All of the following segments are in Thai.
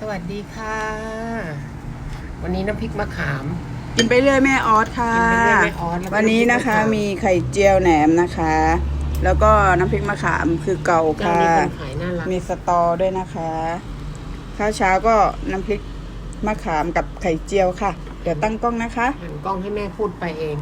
สวัสดีค่ะ วันนี้น้ำพริกมะขาม กินไปเรื่อยแม่ออสค่ะ กินไปเรื่อยแม่ออสแล้วก็วันนี้นะคะน้ำพริกมะขาม มีไข่เจียวแหนมนะคะ แล้วก็น้ำพริกมะขามคือเก่าเจ้าค่ะ นี้คนขายน่ารักมีสตอด้วยนะคะ ข้าวเช้าก็น้ำพริกมะขามกับไข่เจียวค่ะ เดี๋ยวตั้งกล้องนะคะ หันกล้องให้แม่พูดไปเอง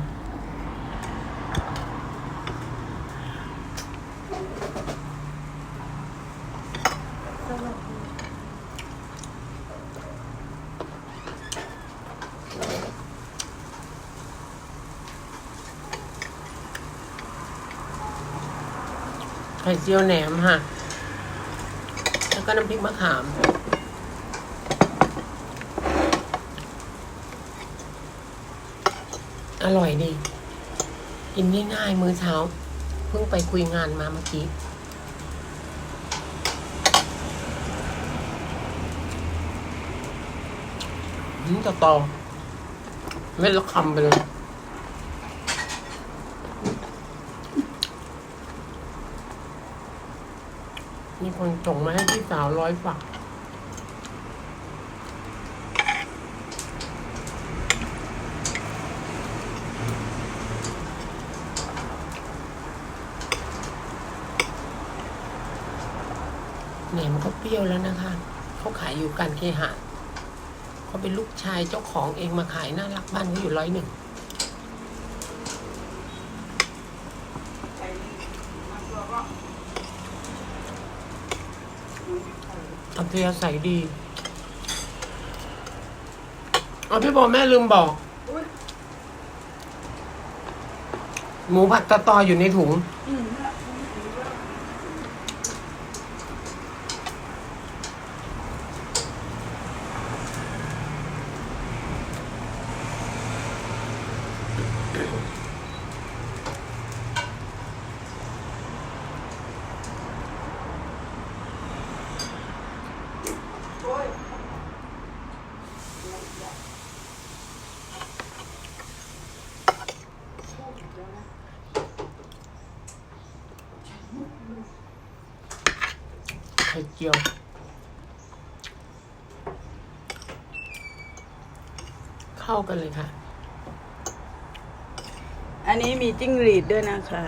ข่เจียวแหนมค่ะ แล้วก็น้ำพริกมะขาม อร่อยดี กินง่ายๆ มื้อเช้า เพิ่งไปคุยงานมาเมื่อกี้อืมต่อต่อเม็ดละคำไปเลย มีคนส่งมาให้พี่สาวร้อยฝักแหนมเขาเปรี้ยวแล้วนะคะ เขาขายอยู่การเคหะเขาเป็นลูกชายเจ้าของเองมาขายน่ารักบ้านเขาอยู่ร้อยหนึ่ง อัธยาศัยดีเอาพี่บอกแม่ลืมบอก หมูผัดตะตออยู่ในถุง ไข่เจียวเข้ากันเลยค่ะ อันนี้มีจิ้งหรีดด้วยนะคะ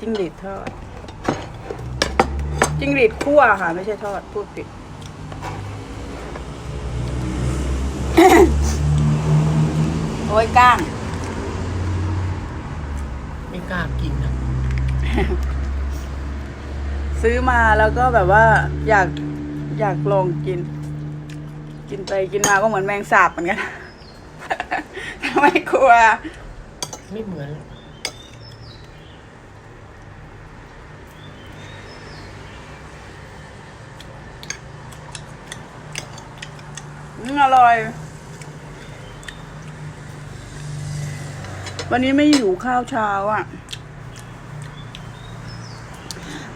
จิ้งหรีดทอด จิ้งหรีดคั่วค่ะ ไม่ใช่ทอดพูดผิดโอ้ยก้าง ไม่กล้ากินนะ ซื้อมาแล้วก็แบบว่าอยากอยากลองกิน กินไปกินมาก็เหมือนแมงสาบเหมือนกันทำไมกลัว ไม่เหมือนอืมอร่อย วันนี้ไม่หิวข้าวเช้าอะ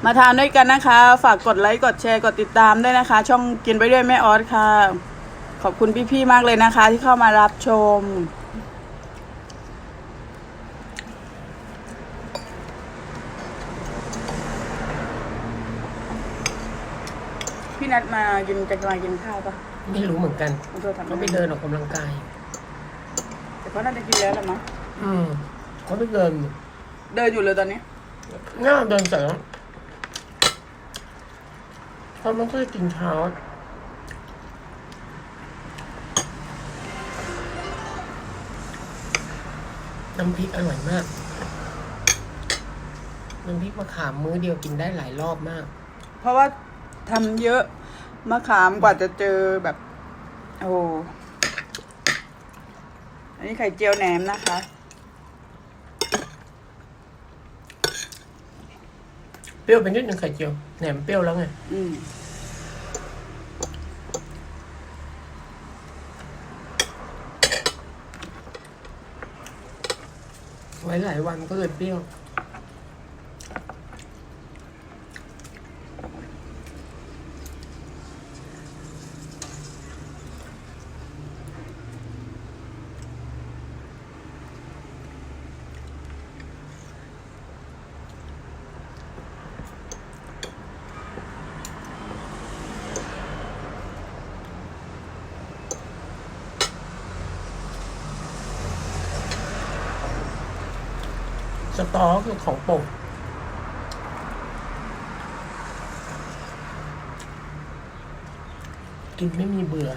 มาทานด้วยกันนะคะ ฝากกดไลค์กดแชร์กดติดตามด้วยนะคะ ช่องกินไปด้วยแม่ออสค่ะ ขอบคุณพี่ๆมากเลยนะคะ ที่เข้ามารับชม พี่นัดมากินจะมากินข้าวปะไม่รู้เหมือนกันขอโทษทำเขาไปเดินออกกำลังกาย แต่เขาน่าจะกินแล้วแหละมั้งอืมเขาไปเดินอยู่เดินอยู่เลยตอนนี้ น่าเดินเสร็จแล้ว เขาไม่ค่อยกินเช้าน้ำพริกอร่อยมาก น้ำพริกมะขามมื้อเดียวกินได้หลายรอบมาก เพราะว่าทำเยอะมะขามกว่าจะเจอแบบ โอ้โหอันนี้ไข่เจียวแหนมนะคะ เปรี้ยวไปนิดนึงไข่เจียวแหนมเปรี้ยวแล้วไง อืมไว้หลายวันก็เลยเปรี้ยว สตอคือของปกกินไม่มีเบื่อ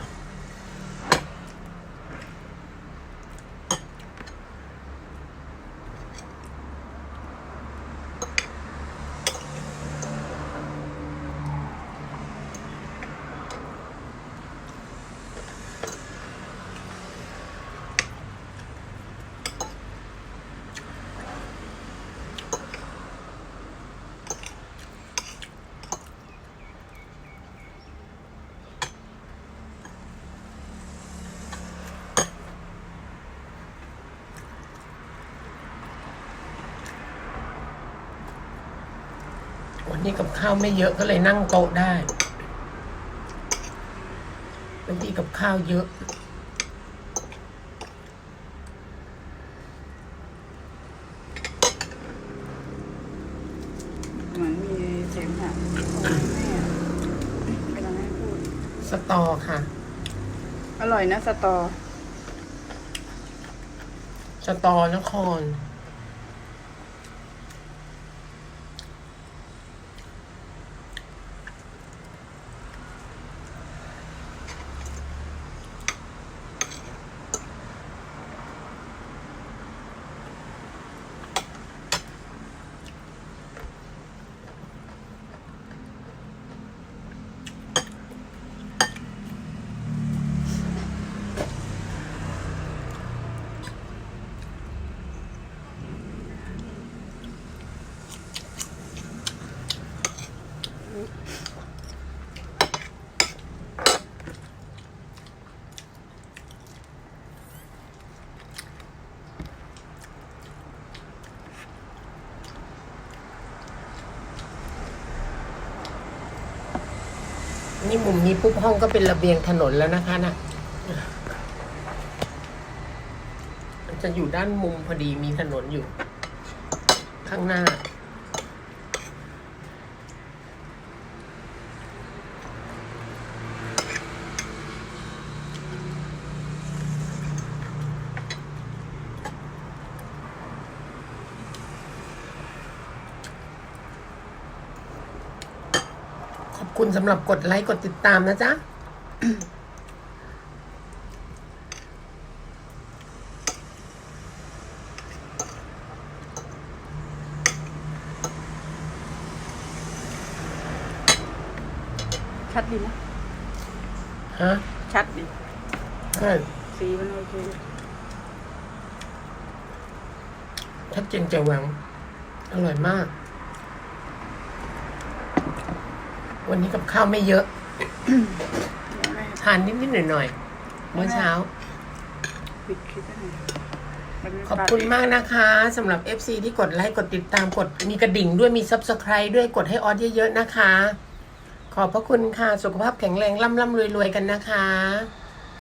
วันนี้กับข้าวไม่เยอะก็เลยนั่งโต๊ะได้บางทีกับข้าวเยอะ เหมือนมีเสียงค่ะแม่เป็นอะไรให้พูด สตอค่ะ อร่อยนะสตอ สตอนคร นี่มุมนี้ปุ๊บห้องก็เป็นระเบียงถนนแล้วนะคะนะมันจะอยู่ด้านมุมพอดีมีถนนอยู่ ข้างหน้า คุณสำหรับกดไลค์กดติดตามนะจ๊ะชัดดีนะฮะชัดดีใช่สีมันโอเคชัดเจนแจ่วหวังอร่อยมาก วันนี้กับข้าวไม่เยอะ ทานนิดๆหน่อยๆ เมื่อเช้า ปิดคลิปให้หน่อยมันมีขอบคุณมากนะคะสำหรับ FC ที่กดไลค์กดติดตามกดมีกระดิ่งด้วยมี Subscribe ด้วยกดให้ออสเยอะๆนะคะ ขอบพระคุณค่ะ สุขภาพแข็งแรงร่ำล่ำรวยๆ กันนะคะ